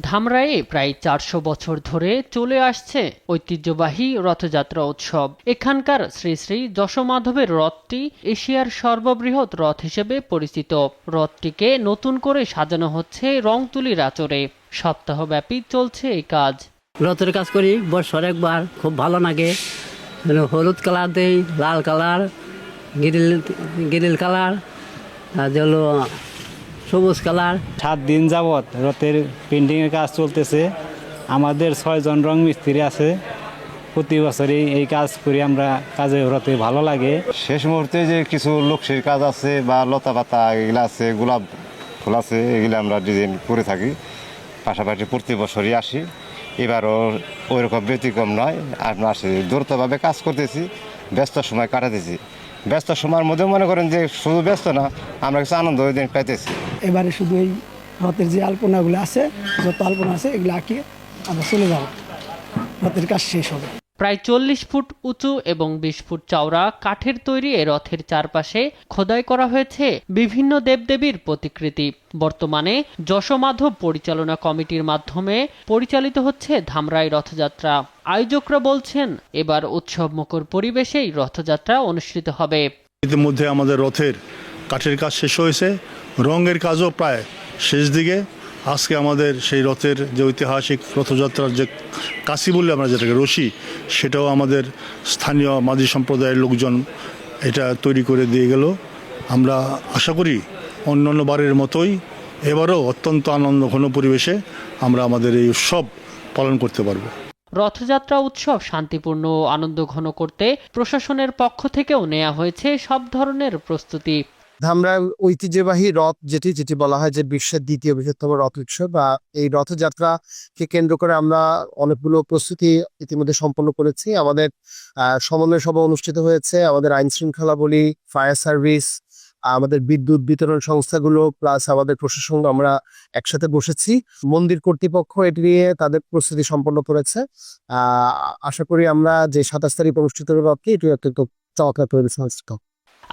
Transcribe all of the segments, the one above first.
ধামরায়ে প্রায় চারশো বছর ধরে চলে আসছে ঐতিহ্যবাহী রথযাত্রা উৎসব। এখানকার শ্রী শ্রী যশোমাধবের রথটি এশিয়ার সর্ববৃহৎ রথ হিসেবে পরিচিত। রথটিকে নতুন করে সাজানো হচ্ছে রং তুলির আচরে সপ্তাহব্যাপী চলছে এই কাজ। রথের কাজ করি, বছর একবার, খুব ভালো লাগে। হলুদ কালার দেই, লাল কালার, গিরিল গিরিল কালার, আর সবুজ কালার। সাত দিন যাবৎ রথের পেন্টিংয়ের কাজ চলতেছে। আমাদের ছয়জন রং মিস্ত্রি আছে। প্রতি বছরই এই কাজ করি আমরা কাজে রথে ভালো লাগে। শেষ মুহূর্তে যে কিছু লোকশির কাজ আছে বা লতা পাতা এগুলো আছে গোলাপ ফুল আছে এগুলো আমরা ডিজাইন করে থাকি। পাশাপাশি প্রতি বছরই আসি। এবারও ওই রকম ব্যতিক্রম নয়। আমরা আসি দ্রুতভাবে কাজ করতেছি ব্যস্ত সময় কাটাতেছি। ব্যস্ত সময়ের মধ্যে মনে করেন যে শুধু ব্যস্ত না, আমরা কিছু আনন্দ ওই দিন পাইতেছি। এবারে শুধু এই রথের যে আলপনাগুলো আছে, যত আলপনা আছে, এগুলো আঁকিয়ে আমরা চলে যাব। রথের কাজ শেষ হবে। প্রায় চল্লিশ ফুট উঁচু এবং বিশ ফুট চওড়া কাঠের তৈরি এ রথের চারপাশে খোদাই করা হয়েছে বিভিন্ন দেবদেবীর প্রতিকৃতি। বর্তমানে যশোমাধব পরিচালনা কমিটির মাধ্যমে পরিচালিত হচ্ছে ধামরাই রথযাত্রা। আয়োজকরা বলছেন, এবার উৎসব মুখর পরিবেশেই রথযাত্রা অনুষ্ঠিত হবে। ইতিমধ্যে আমাদের রথের কাঠের কাজ শেষ হয়েছে। রঙের কাজও প্রায় শেষ দিকে আজকে আমাদের সেই রথের যে ঐতিহাসিক রথযাত্রার যে কাশি বললে আমরা যেটাকে রশি, সেটাও আমাদের স্থানীয় মাঝি সম্প্রদায়ের লোকজন এটা তৈরি করে দিয়ে গেল। আমরা আশা করি অন্যান্য বারের মতোই এবারও অত্যন্ত আনন্দ ঘন পরিবেশে আমরা আমাদের এই উৎসব পালন করতে পারব। রথযাত্রা উৎসব শান্তিপূর্ণ ও আনন্দ ঘন করতে প্রশাসনের পক্ষ থেকেও নেওয়া হয়েছে সব ধরনের প্রস্তুতি। ধামরা ঐতিহ্যবাহী রথ যেটি যেটি বলা হয় যে বিশ্বের দ্বিতীয় বৃহত্তম রথ উৎসব বা এই রথযাত্রাকে কেন্দ্র করে আমরা অনেকগুলো প্রস্তুতি ইতিমধ্যে সম্পন্ন করেছি। আমাদের সমন্বয় সভা অনুষ্ঠিত হয়েছে, আমাদের আইন শৃঙ্খলা বলি, ফায়ার সার্ভিস, আমাদের বিদ্যুৎ বিতরণ সংস্থাগুলো, প্লাস আমাদের প্রশাসন আমরা একসাথে বসেছি। মন্দির কর্তৃপক্ষ এটি নিয়ে তাদের প্রস্তুতি সম্পন্ন করেছে। আশা করি আমরা যে সাতাশ তারিখ অনুষ্ঠিত রথকে এটি অত্যন্ত চমৎকার পরিবেশ।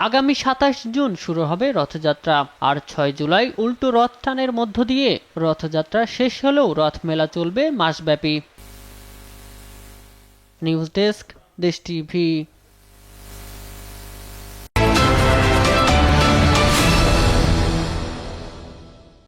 আগামী সাতাশ জুন শুরু হবে রথযাত্রা আর ছয় জুলাই উল্টো রথ টানের মধ্য দিয়ে রথযাত্রা শেষ হলেও রথ মেলা চলবে মাসব্যাপী। News desk Desh TV.